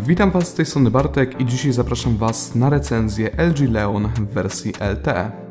Witam Was z tej strony Bartek i dzisiaj zapraszam Was na recenzję LG Leon w wersji LTE.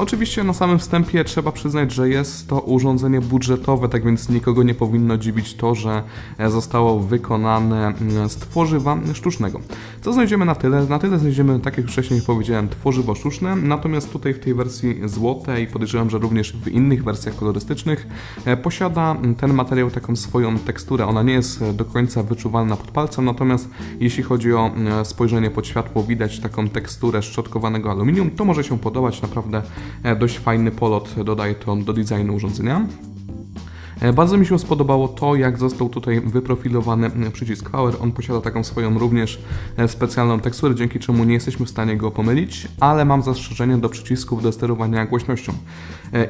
Oczywiście na samym wstępie trzeba przyznać, że jest to urządzenie budżetowe, tak więc nikogo nie powinno dziwić to, że zostało wykonane mm, z tworzywa sztucznego. Co znajdziemy na tyle? Na tyle znajdziemy, tak jak wcześniej powiedziałem, tworzywo sztuczne, natomiast tutaj w tej wersji złotej, podejrzewam, że również w innych wersjach kolorystycznych, e, posiada ten materiał taką swoją teksturę. Ona nie jest do końca wyczuwalna pod palcem, natomiast jeśli chodzi o spojrzenie pod światło, widać taką teksturę szczotkowanego aluminium, to może się podobać naprawdę E, dość fajny polot dodaje to do designu urządzenia. E, bardzo mi się spodobało to, jak został tutaj wyprofilowany e, przycisk Power. On posiada taką swoją również specjalną teksturę, dzięki czemu nie jesteśmy w stanie go pomylić, ale mam zastrzeżenie do przycisków do sterowania głośnością.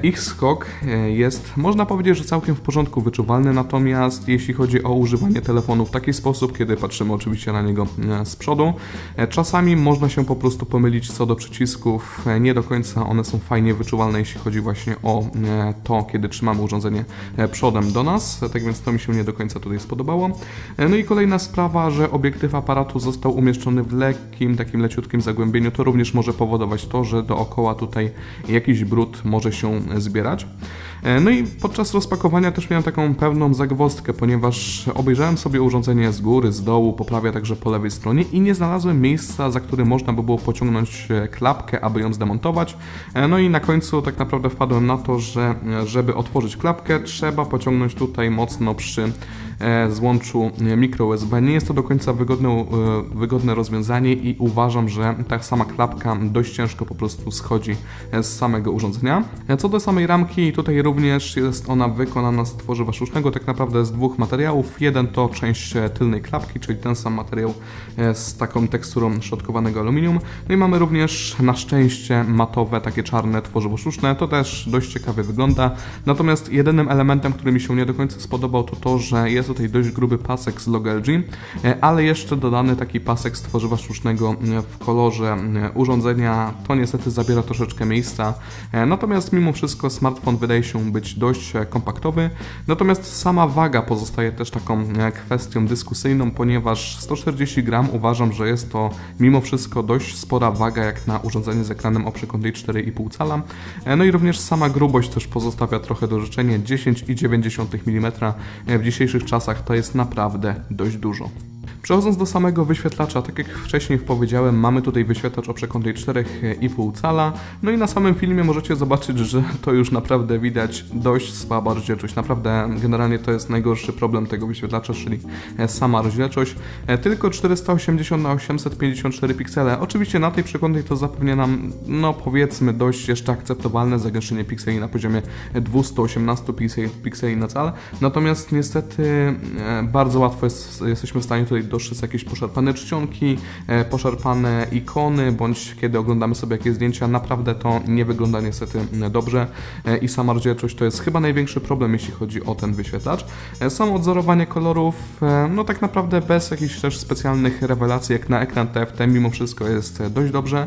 Ich skok jest, można powiedzieć, że całkiem w porządku wyczuwalny, natomiast jeśli chodzi o używanie telefonu w taki sposób, kiedy patrzymy oczywiście na niego z przodu, czasami można się po prostu pomylić co do przycisków. Nie do końca one są fajnie wyczuwalne, jeśli chodzi właśnie o to, kiedy trzymamy urządzenie przed przodem do nas, tak więc to mi się nie do końca tutaj spodobało. E, no i kolejna sprawa, że obiektyw aparatu został umieszczony w lekkim, takim leciutkim zagłębieniu, to również może powodować to, że dookoła tutaj jakiś brud może się zbierać. E, no i podczas rozpakowania też miałem taką pewną zagwozdkę, ponieważ obejrzałem sobie urządzenie z góry, z dołu, poprawia także po lewej stronie i nie znalazłem miejsca, za które można by było pociągnąć e, klapkę, aby ją zdemontować. No i na końcu tak naprawdę wpadłem na to, że żeby otworzyć klapkę, trzeba pociągnąć tutaj mocno przy złączu mikro USB. Nie jest to do końca wygodne, e, wygodne rozwiązanie i uważam, że ta sama klapka dość ciężko po prostu schodzi z samego urządzenia. E, co do samej ramki, tutaj również jest ona wykonana z tworzywa sztucznego, tak naprawdę z dwóch materiałów. Jeden to część tylnej klapki, czyli ten sam materiał z taką teksturą szotkowanego aluminium. No i mamy również na szczęście matowe, takie czarne tworzywo sztuczne. To też dość ciekawie wygląda. Natomiast jedynym elementem, który mi się nie do końca spodobał, to to, że jest tutaj dość gruby pasek z logo LG, e, ale jeszcze dodany taki pasek z tworzywa sztucznego e, w kolorze e, urządzenia. To niestety zabiera troszeczkę miejsca. Natomiast mimo wszystko smartfon wydaje się być dość kompaktowy. Natomiast sama waga pozostaje też taką kwestią dyskusyjną, ponieważ 140 gram uważam, że jest to mimo wszystko dość spora waga jak na urządzenie z ekranem o przekątnej 4,5 cala. No i również sama grubość też pozostawia trochę do życzenia 10,9 0,9 mm w dzisiejszych czasach to jest naprawdę dość dużo. Przechodząc do samego wyświetlacza, tak jak wcześniej powiedziałem, mamy tutaj wyświetlacz o przekątnej 4,5 cala. No i na samym filmie możecie zobaczyć, że to już naprawdę widać dość słaba rozdzielczość. Naprawdę generalnie to jest najgorszy problem tego wyświetlacza, czyli sama rozdzielczość. Tylko 480 na 854 piksele. Oczywiście na tej przekątnej to zapewnia nam, no powiedzmy, dość jeszcze akceptowalne zagęszczenie pikseli na poziomie 218 pikseli na cal. Natomiast niestety e, bardzo łatwo jest, jesteśmy w stanie tutaj dostrzec jakieś poszarpane czcionki, e, poszarpane ikony, bądź kiedy oglądamy sobie jakieś zdjęcia, naprawdę to nie wygląda niestety dobrze e, i sama rozdzielczość to jest chyba największy problem, jeśli chodzi o ten wyświetlacz. E, samo odzorowanie kolorów, no tak naprawdę bez jakichś też specjalnych rewelacji, jak na ekran TFT, mimo wszystko jest dość dobrze.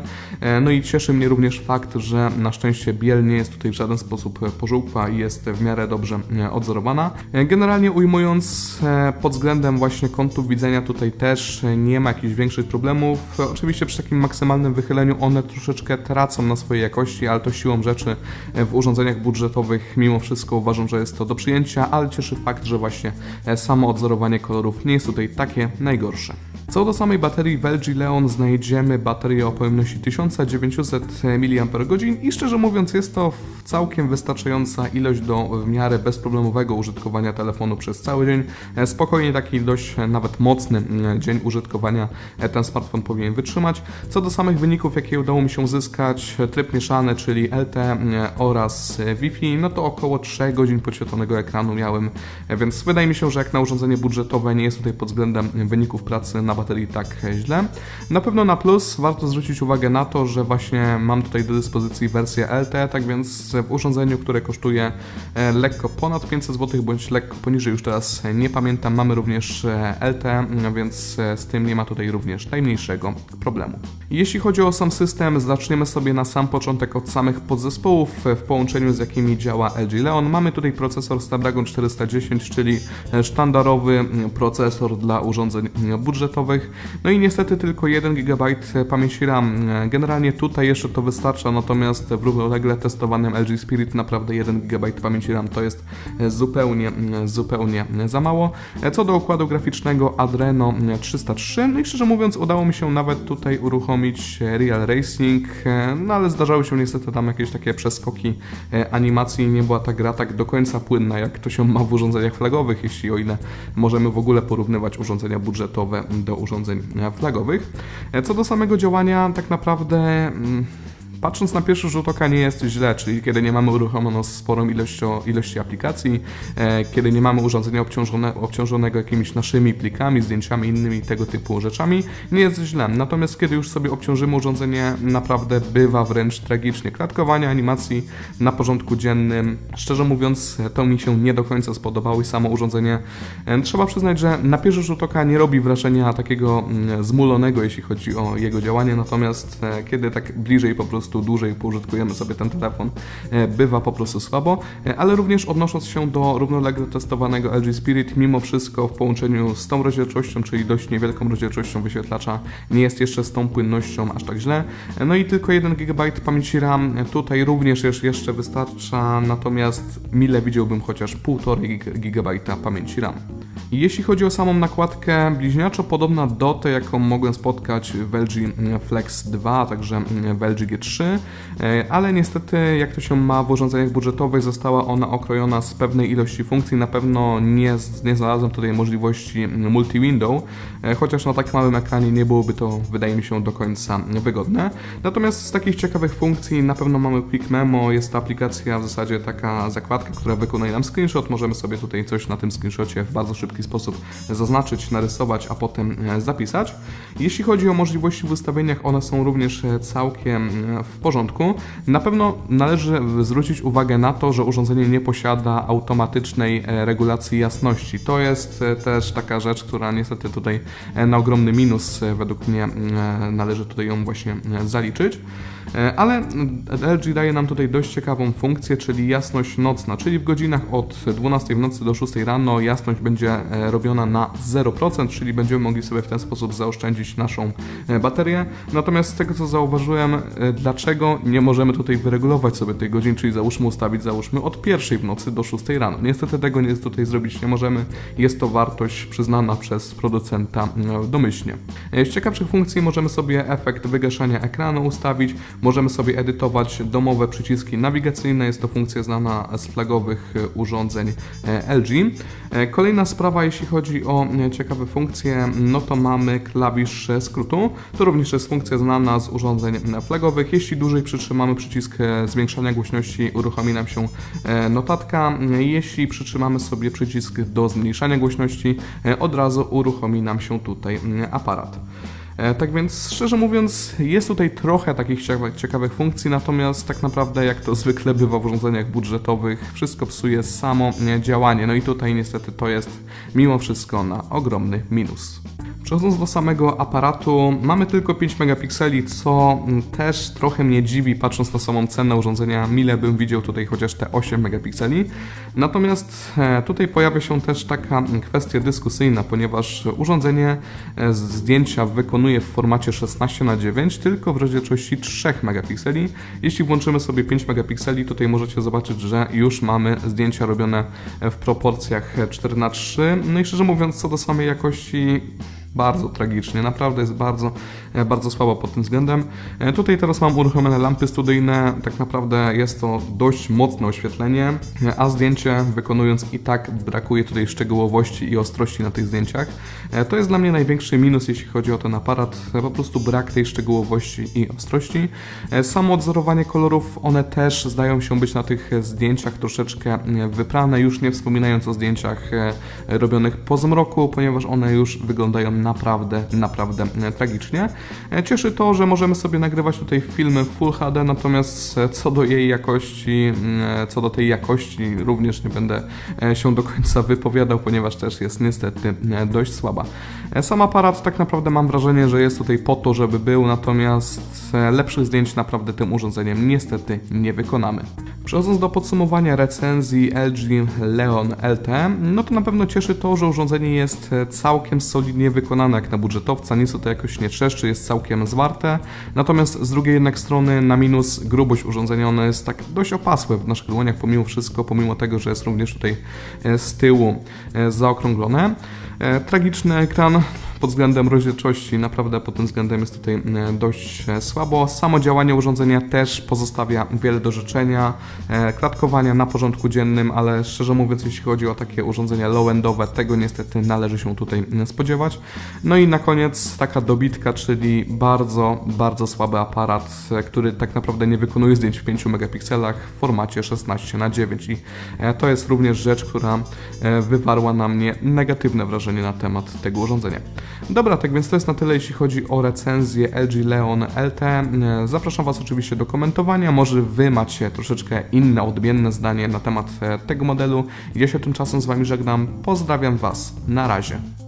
No i cieszy mnie również fakt, że na szczęście biel nie jest tutaj w żaden sposób pożółkła i jest w miarę dobrze odzorowana. Generalnie ujmując, pod względem właśnie kątów widzenia tu tutaj też nie ma jakichś większych problemów. Oczywiście przy takim maksymalnym wychyleniu one troszeczkę tracą na swojej jakości, ale to siłą rzeczy w urządzeniach budżetowych mimo wszystko uważam, że jest to do przyjęcia, ale cieszy fakt, że właśnie samo odzorowanie kolorów nie jest tutaj takie najgorsze. Co do samej baterii w LG Leon znajdziemy baterię o pojemności 1900 mAh i szczerze mówiąc jest to całkiem wystarczająca ilość do w miarę bezproblemowego użytkowania telefonu przez cały dzień. Spokojnie taki dość nawet mocny dzień użytkowania ten smartfon powinien wytrzymać. Co do samych wyników, jakie udało mi się uzyskać, tryb mieszany, czyli LTE oraz Wi-Fi, no to około 3 godzin podświetlonego ekranu miałem, więc wydaje mi się, że jak na urządzenie budżetowe nie jest tutaj pod względem wyników pracy na na baterii tak źle. Na pewno na plus warto zwrócić uwagę na to, że właśnie mam tutaj do dyspozycji wersję LTE, tak więc w urządzeniu, które kosztuje lekko ponad 500 zł, bądź lekko poniżej, już teraz nie pamiętam, mamy również LTE, więc z tym nie ma tutaj również najmniejszego problemu. Jeśli chodzi o sam system, zaczniemy sobie na sam początek od samych podzespołów, w połączeniu z jakimi działa LG Leon. Mamy tutaj procesor Snapdragon 410, czyli sztandarowy procesor dla urządzeń budżetowych. No i niestety tylko 1 GB pamięci RAM. Generalnie tutaj jeszcze to wystarcza, natomiast w równolegle testowanym LG Spirit naprawdę 1 GB pamięci RAM to jest zupełnie, zupełnie za mało. Co do układu graficznego Adreno 303, no i szczerze mówiąc udało mi się nawet tutaj uruchomić Real Racing, no ale zdarzały się niestety tam jakieś takie przeskoki animacji, nie była ta gra tak do końca płynna, jak to się ma w urządzeniach flagowych, jeśli o ile możemy w ogóle porównywać urządzenia budżetowe do urządzeń flagowych. Co do samego działania, tak naprawdę mm, Patrząc na pierwszy rzut oka nie jest źle, czyli kiedy nie mamy uruchomioną sporą ilością, ilości aplikacji, e, kiedy nie mamy urządzenia obciążone, obciążonego jakimiś naszymi plikami, zdjęciami, innymi tego typu rzeczami, nie jest źle. Natomiast kiedy już sobie obciążymy urządzenie, naprawdę bywa wręcz tragicznie. Klatkowanie animacji na porządku dziennym, szczerze mówiąc, to mi się nie do końca spodobało i samo urządzenie, e, trzeba przyznać, że na pierwszy rzut oka nie robi wrażenia takiego mm, zmulonego, jeśli chodzi o jego działanie, natomiast e, kiedy tak bliżej po prostu prostu dłużej poużytkujemy sobie ten telefon, e, bywa po prostu słabo, e, ale również odnosząc się do równolegle testowanego LG Spirit, mimo wszystko w połączeniu z tą rozdzielczością, czyli dość niewielką rozdzielczością wyświetlacza, nie jest jeszcze z tą płynnością aż tak źle. E, no i tylko 1 GB pamięci RAM tutaj również jeszcze wystarcza, natomiast mile widziałbym chociaż 1,5 GB pamięci RAM. Jeśli chodzi o samą nakładkę, bliźniaczo podobna do tej, jaką mogłem spotkać w LG Flex 2, a także w LG G3, e, ale niestety, jak to się ma w urządzeniach budżetowych, została ona okrojona z pewnej ilości funkcji. Na pewno nie, nie znalazłem tutaj możliwości multi-window, e, chociaż na tak małym ekranie nie byłoby to, wydaje mi się, do końca wygodne. Natomiast z takich ciekawych funkcji na pewno mamy Quick Memo, jest to aplikacja w zasadzie taka zakładka, która wykonuje nam screenshot. Możemy sobie tutaj coś na tym screenshocie w bardzo szybki sposób zaznaczyć, narysować, a potem e, zapisać. Jeśli chodzi o możliwości w ustawieniach, one są również e, całkiem e, w porządku. Na pewno należy zwrócić uwagę na to, że urządzenie nie posiada automatycznej regulacji jasności. To jest też taka rzecz, która niestety tutaj na ogromny minus według mnie należy tutaj ją właśnie zaliczyć. Ale LG daje nam tutaj dość ciekawą funkcję, czyli jasność nocna, czyli w godzinach od 12 w nocy do 6 rano jasność będzie robiona na 0%, czyli będziemy mogli sobie w ten sposób zaoszczędzić naszą e, baterię. Natomiast z tego co zauważyłem, dlaczego nie możemy tutaj wyregulować sobie tej godziny, czyli załóżmy ustawić, załóżmy od pierwszej w nocy do 6 rano. Niestety tego nie tutaj zrobić nie możemy, jest to wartość przyznana przez producenta domyślnie. Z ciekawszych funkcji możemy sobie efekt wygaszania ekranu ustawić, Możemy sobie edytować domowe przyciski nawigacyjne, jest to funkcja znana z flagowych e, urządzeń e, LG. E, kolejna sprawa, jeśli chodzi o ciekawe funkcje, no to mamy klawisz skrótu. To również jest funkcja znana z urządzeń flagowych. Jeśli dłużej przytrzymamy przycisk zwiększania głośności, uruchomi nam się notatka. Jeśli przytrzymamy sobie przycisk do zmniejszania głośności, od razu uruchomi nam się tutaj aparat. E, tak więc, szczerze mówiąc, jest tutaj trochę takich ciekawych funkcji, natomiast tak naprawdę, jak to zwykle bywa w urządzeniach budżetowych, wszystko psuje samo działanie. No i tutaj niestety to jest mimo wszystko na ogromny minus. Przechodząc do samego aparatu, mamy tylko 5 megapikseli, co też trochę mnie dziwi, patrząc na samą cenę urządzenia, mile bym widział tutaj chociaż te 8 megapikseli. Natomiast e, tutaj pojawia się też taka kwestia dyskusyjna, ponieważ urządzenie e, zdjęcia wykonuje w formacie 16 na 9 tylko w rozdzielczości 3 megapikseli. Jeśli włączymy sobie 5 megapikseli, tutaj możecie zobaczyć, że już mamy zdjęcia robione w proporcjach 4 na 3 No i szczerze mówiąc, co do samej jakości, bardzo tragicznie, naprawdę jest bardzo, e, bardzo słabo pod tym względem. E, tutaj teraz mam uruchomione lampy studyjne, tak naprawdę jest to dość mocne oświetlenie, e, a zdjęcie wykonując i tak brakuje tutaj szczegółowości i ostrości na tych zdjęciach. To jest dla mnie największy minus, jeśli chodzi o ten aparat, po prostu brak tej szczegółowości i ostrości. Samo odzorowanie kolorów, one też zdają się być na tych zdjęciach troszeczkę wyprane, już nie wspominając o zdjęciach robionych po zmroku, ponieważ one już wyglądają naprawdę, naprawdę tragicznie. Cieszy to, że możemy sobie nagrywać tutaj filmy Full HD, natomiast co do jej jakości, co do tej jakości również nie będę się do końca wypowiadał, ponieważ też jest niestety dość słaba. Sam aparat tak naprawdę mam wrażenie, że jest tutaj po to, żeby był, natomiast lepszych zdjęć naprawdę tym urządzeniem niestety nie wykonamy. Przechodząc do podsumowania recenzji LG Leon LT, no to na pewno cieszy to, że urządzenie jest całkiem solidnie wykonane jak na budżetowca, nic to jakoś nie trzeszczy, jest całkiem zwarte, natomiast z drugiej jednak strony na minus grubość urządzenia, ono jest tak dość opasłe w naszych dłoniach pomimo wszystko, pomimo tego, że jest również tutaj z tyłu zaokrąglone. E, tragiczny ekran pod względem rozdzielczości, naprawdę pod tym względem jest tutaj e, dość e, słabo. Samo działanie urządzenia też pozostawia wiele do życzenia. Klatkowania na porządku dziennym, ale szczerze mówiąc, jeśli chodzi o takie urządzenia low-endowe, tego niestety należy się tutaj spodziewać. No i na koniec taka dobitka, czyli bardzo, bardzo słaby aparat, który tak naprawdę nie wykonuje zdjęć w 5 megapikselach w formacie 16 na 9 i to jest również rzecz, która wywarła na mnie negatywne wrażenie na temat tego urządzenia. Dobra, tak więc to jest na tyle, jeśli chodzi o recenzję LG Leon LT. Zapraszam Was oczywiście do komentowania. Może Wy macie troszeczkę inne, odmienne zdanie na temat e, tego modelu. Ja się tymczasem z Wami żegnam. Pozdrawiam Was. Na razie.